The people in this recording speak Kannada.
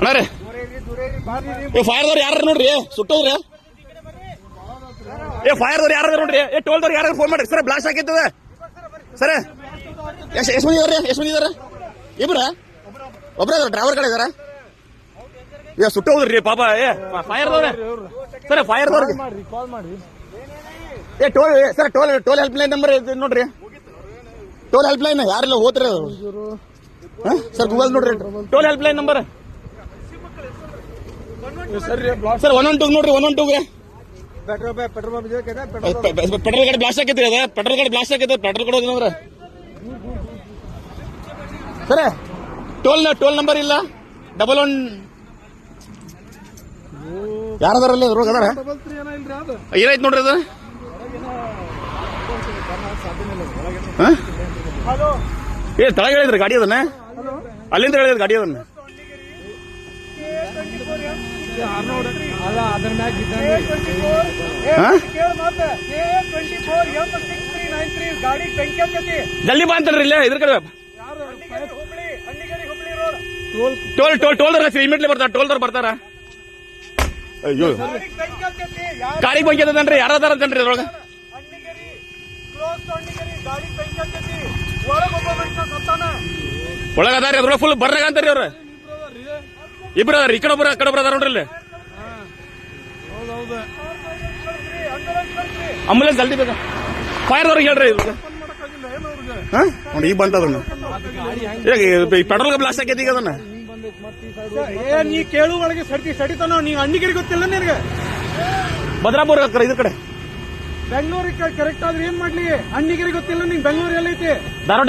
ಅಣ್ಣ ರೀ. ಏ ಫೈರ್ದವ್ರು ಯಾರು ನೋಡ್ರಿ? ಸುಟ್ಟೋದ್ರೆ? ಏ ಫೈರ್ದವ್ರು ಯಾರು ನೋಡ್ರಿ? ಏ ಟೋಲ್ದವ್ರು ಯಾರು ಫೋನ್ ಮಾಡ್ರಿ? ಸರ್ ಬ್ಲಾಸ್ಟ್ ಆಗಿರ್ತದೆ ಸರ್ ಎಷ್ಟು ಎಷ್ಟು ಮಂದಿ ಇದಾರೆ ಎಷ್ಟು ಮಂದಿ ಇದಾರೆ. ಇಬ್ರ? ಒಬ್ರ ಡ್ರೈವರ್ ಕಡೆ ಇದಾರ. ಏ, ಸುಟ್ಟೋದ್ರಿ ಪಾಪ, ಏ ಫೈರ್ದವ್ರೆ ಸರ್ ಮಾಡ್ರಿ ಏ toll sir toll toll help line number ನೋಡ್ರಿ. ಟೋಲ್ ಹೆಲ್ಪ್ ಲೈನ್ ಯಾರೆಲ್ಲ ಹೋದ್ರೆ ಸರ್ ಗೂಗಲ್ ನೋಡ್ರಿ. Toll help line number sir one one two ನೋಡ್ರಿ ಒನ್ ಒನ್ ಟೂಗೆ ಪೆಟ್ರೋಲ್ ಪೆಟ್ರೋಲ್ ಪೆಟ್ರೋಲ್ ಪೆಟ್ರೋಲ್ ಗಾಡಿ ಬ್ಲಾಸ್ಟ್ ಆಗೈತಿ ಅದ. ಪೆಟ್ರೋಲ್ ಗಾಡಿ ಬ್ಲಾಸ್ಟ್ ಆಗೈತೆ ಪೆಟ್ರೋಲ್ ಏನಂದ್ರ ಸರ್. ಟೋಲ್ ಟೋಲ್ ನಂಬರ್ ಇಲ್ಲ. ಡಬಲ್ ಒನ್ ಯಾರದಾರಲ್ಲಿ ಅದಾರ ಡಬಲ್ ತ್ರೀ ಏನೋ ಅದು ಏನಾಯ್ತು ನೋಡ್ರಿ ಅದು? ಏ ತಳಗ ಹೇಳಿದ್ರಿ ಗಾಡಿ ಅದನ್ನ? ಅಲ್ಲಿಂದ ಹೇಳಿದ್ರೆ ಗಾಡಿ ಅದನ್ನ? ಜಲ್ದಿ ಬಾ ಅಂತಾರ್ರಿ ಇಲ್ಲೇ ಇದ್ರ ಕಡೆ toll Hubli Halligeri Hubli road. Toll toll immediately ಬರ್ತಾರ ಬರ್ತಾರ ದರ್ ಬರ್ತಾರ. ಅಯ್ಯೋ. ಗಾಡಿ ಬೆಂಕಿ ಯಾರ? ಯಾರು ಬಗ್ಗೆ ಯಾರದಾರ ಅಂತನ್ರಿ ಅದ್ರೊಳಗ? ಒಳಗದಾರಿ ಅದಾರಿ ಅದ್ರೊಳಗ ಫುಲ್ ಬರ್ರಾಗ ಅಂತಾರ್ರಿ ಅವ್ರ. ಇಬ್ರು ಈ ಕಡೆ ಬರ ಕಡೆ ಬರ ಅದಾರ ನೋಡ್ರಿ ಅಂಬುಲೆನ್ಸ್ ಜಲ್ದಿ ಬೇಕಾ? ಹೇಳ್ರಿ. ಏನು ಅವ್ರಿಗೆ ಹಾ? ನೋಡಿ ಈಗ ಬಂತ ಅದನ್ನ ಈಗ ಪೆಟ್ರೋಲ್ ಬ್ಲಾಸ್ಟ್ ಆಗೈತಿ ಈಗ ಅದನ್ನ. ಏ ನೀ ಕೇಳು ಒಳಗೆ ಸಡಿ ಸಡಿತಾನ ನೀ ಅಣ್ಣಿಗಿರಿ ಗೊತ್ತಿಲ್ಲ ನಿನಗೆ? ಭದ್ರಾಪುರ ಹತ್ರ ಇದ್ರ ಕಡೆ. ಬೆಂಗಳೂರಿಗೆ ಕರೆಕ್ಟ್ ಆದ್ರೆ ಏನ್ ಮಾಡ್ಲಿ? ಅಣ್ಣಿಗಿರಿ ಗೊತ್ತಿಲ್ಲ ನಿಂಗೆ ಬೆಂಗಳೂರು ಎಲ್ಲೈತಿ. ಧಾರವಾಡ